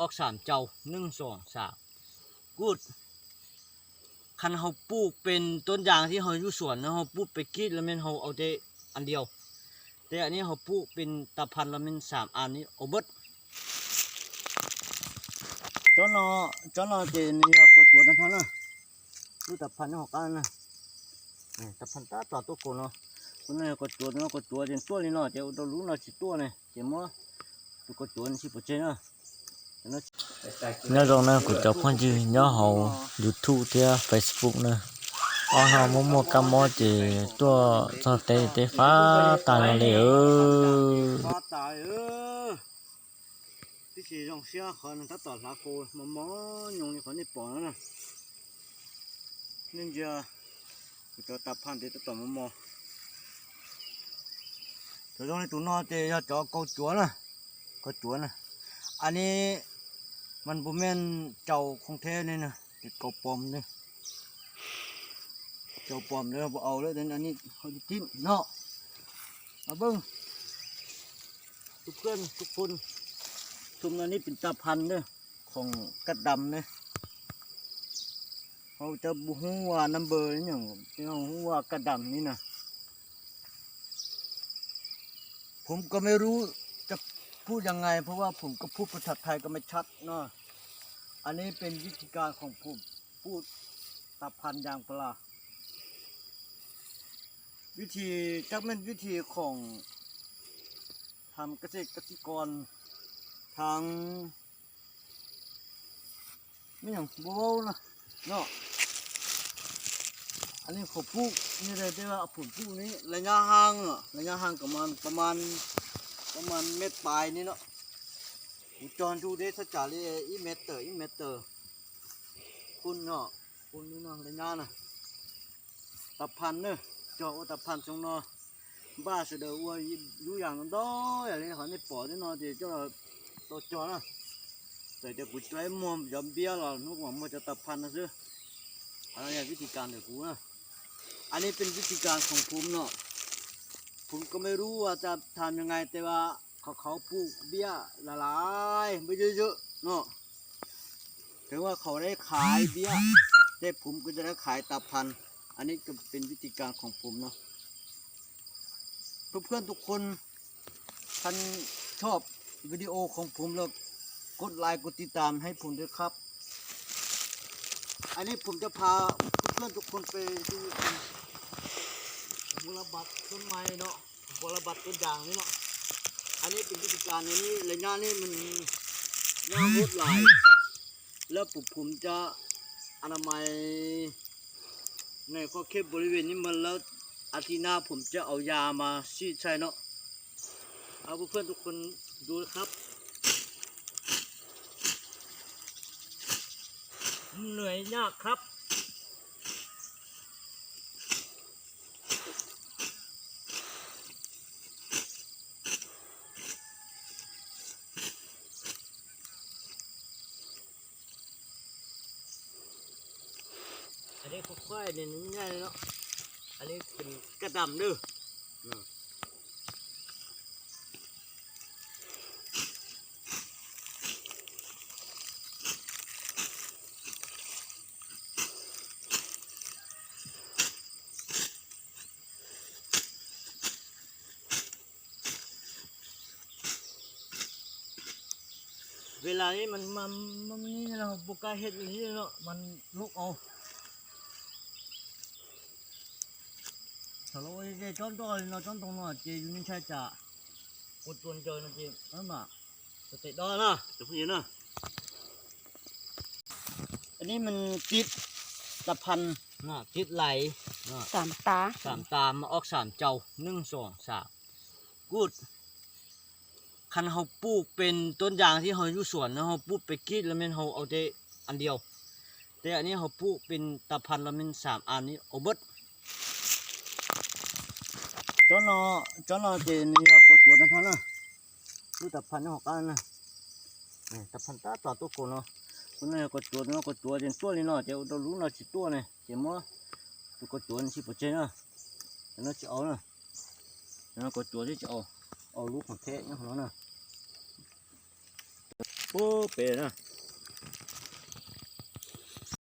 ออกสามเจ้าหนึ่งสองสามกูดคันเฮาปลูกเป็นต้นยางที่เฮาอยู่สวนแล้วเฮาปลูกไปกีดแล้วม่นเฮาเอาแต่อันเดียว แต่อันนี้เฮาปลูกเป็นตะพันแล้วม่นสามอันนี้เอาเบิดจอนอจอนอเจนี่ก็ตัวนั้นเท่านั้นดูตะพันเฮากันนะตะพันตาตัวตัวโกเนาะคนนั้นก็ตัวนั้นก็ตัวเจนตัวนี่เนาะเจ้าตัวรู้เนาะสิตัวเนี่เจ้ามัวตัวก็ตัวนี่สิบ่เจเนาะ nhớ rồi nè của cháu phong chứ nhớ hậu youtube thì facebook nè. Ông họ muốn mua cam mua chỉ tua cho tê tê phá tàn này ư. Cái gì trong xe khó nó tất cả là cô mà mó nhung khó đi bỏ nữa, nên giờ cho tập phan thì tất cả mà mó cho trong này tụi nó thì cho câu chúa nè câu chúa nè. Anh ấy มันบุแม่นเจ้าของแท้เลยนะติดเก่าปลอมเลยเจ้าปลอมเลยบ่เอาเลยเดี๋ยวอันนี้เขาจะทิ้งเนาะเอาเบิ้งทุกเพื่อนทุกคนทุมอันนี้เป็นตาพันธุ์เด้อของกระดำเนี่ยเขาจะบุหัวานัมเบอร์นี่อย่างที่เขาหัวากระดำนี่นะผมก็ไม่รู้จะ พูดยังไง เพราะว่าผมก็พูดภาษาไทยก็ไม่ชัดเนาะอันนี้เป็นวิธีการของผมพูดตาพันยางปลาวิธีจักเป็นวิธีของทำเกษตรกสิกรทางไม่อย่างบัวนะเนาะอันนี้ผมปลูกนี่เลยได้ว่าผมปลูกนี้ระยะห่างอะระยะห่างประมาณประมาณ ประมาณเม็ดปลายนี่เนาะจอนดูได้สจ่าเลยอีเม็ดเตออีเม็ดเตอคุณเนาะคุณนี่เนาะเลยนานะตับพันเนอะจอตับพันจงเนาะบ้าเสดอวัวอยู่อย่างนั้นด้อยอะไรเขาในปอนี่เนาะเดี๋ยวเจ้าตัวจอนะแต่จะกูใจมอมยอมเบี้ยหรอนุกหวังมันจะตับพันนะซื้ออะไรวิธีการเดี๋ยวกูนะอันนี้เป็นวิธีการของภูมิเนาะ ผมก็ไม่รู้ว่าจะทำยังไงแต่ว่าเขาเขาปลูกเบี้ยละลายไม่เยอะๆเนาะถึงว่าเขาได้ขายเบี้ยแต่ผมก็จะได้ขายตับพัน อันนี้ก็เป็นวิธีการของผมเนาะเพื่อนๆทุกคนท่านชอบวิดีโอของผมแล้วกดไลค์กดติดตามให้ผมด้วยครับ อันนี้ผมจะพาเพื่อนๆทุกคนไปดู มูลบัตรต้นไม้เนาะมูลบัตรต้นยางนี่เนาะอันนี้เป็นวิธีการอันนี้ระยะนี้มันยาวโหดหลายแล้วผมผมจะอนามัยในข้อเขตบริเวณนี้มันแล้วอาทิตย์หน้าผมจะเอายามาฉีดใช่เนาะเอาเพื่อนทุกคนดูครับเหนื่อยยากครับ อันนี้ค่อยๆเนี่ยง่ายๆเนาะ อันนี้เป็นกระดำเด้อเวลานี้มันมันมันนี่เราบุกล้าเห็ดอย่างนี้เนาะมันลุกเอา ถ้าเราจะจอนตัวเราจอนตรงนั้นจะยูนิใช้จ่ากดตัวเจอนะจีนั่นมาสเตตดอนะจะพูดยังนะอันนี้มันติดตะพันนะติดไหลนะสามตาสามตามมาออกสามเจ้าหนึ่งสองสามกูดคันเฮาปลูกเป็นต้นยางที่เฮาอยู่สวนแล้วเฮาปลูกไปกรีดแล้วแม่นเฮาเอาแต่อันเดียว แต่อันนี้เฮาปลูกเป็นตะพันแล้วแม่นสามอันนี้เอาเบิด cho nó cho nó thì có chuột nó thôi nè cứ tập phần nó học ăn nè. Tập phần ta tỏ tốt cổ nó. Con này cột chuột nó cột chuột trên tua này nó, thì đâu lú nó chỉ tua này, chỉ mua tôi cột chuột chỉ phải chơi nữa nó chỉ ấu nè. Nó cột chuột thì chỉ ấu ấu lú còn thế nhá nó nè. Ô bể nè.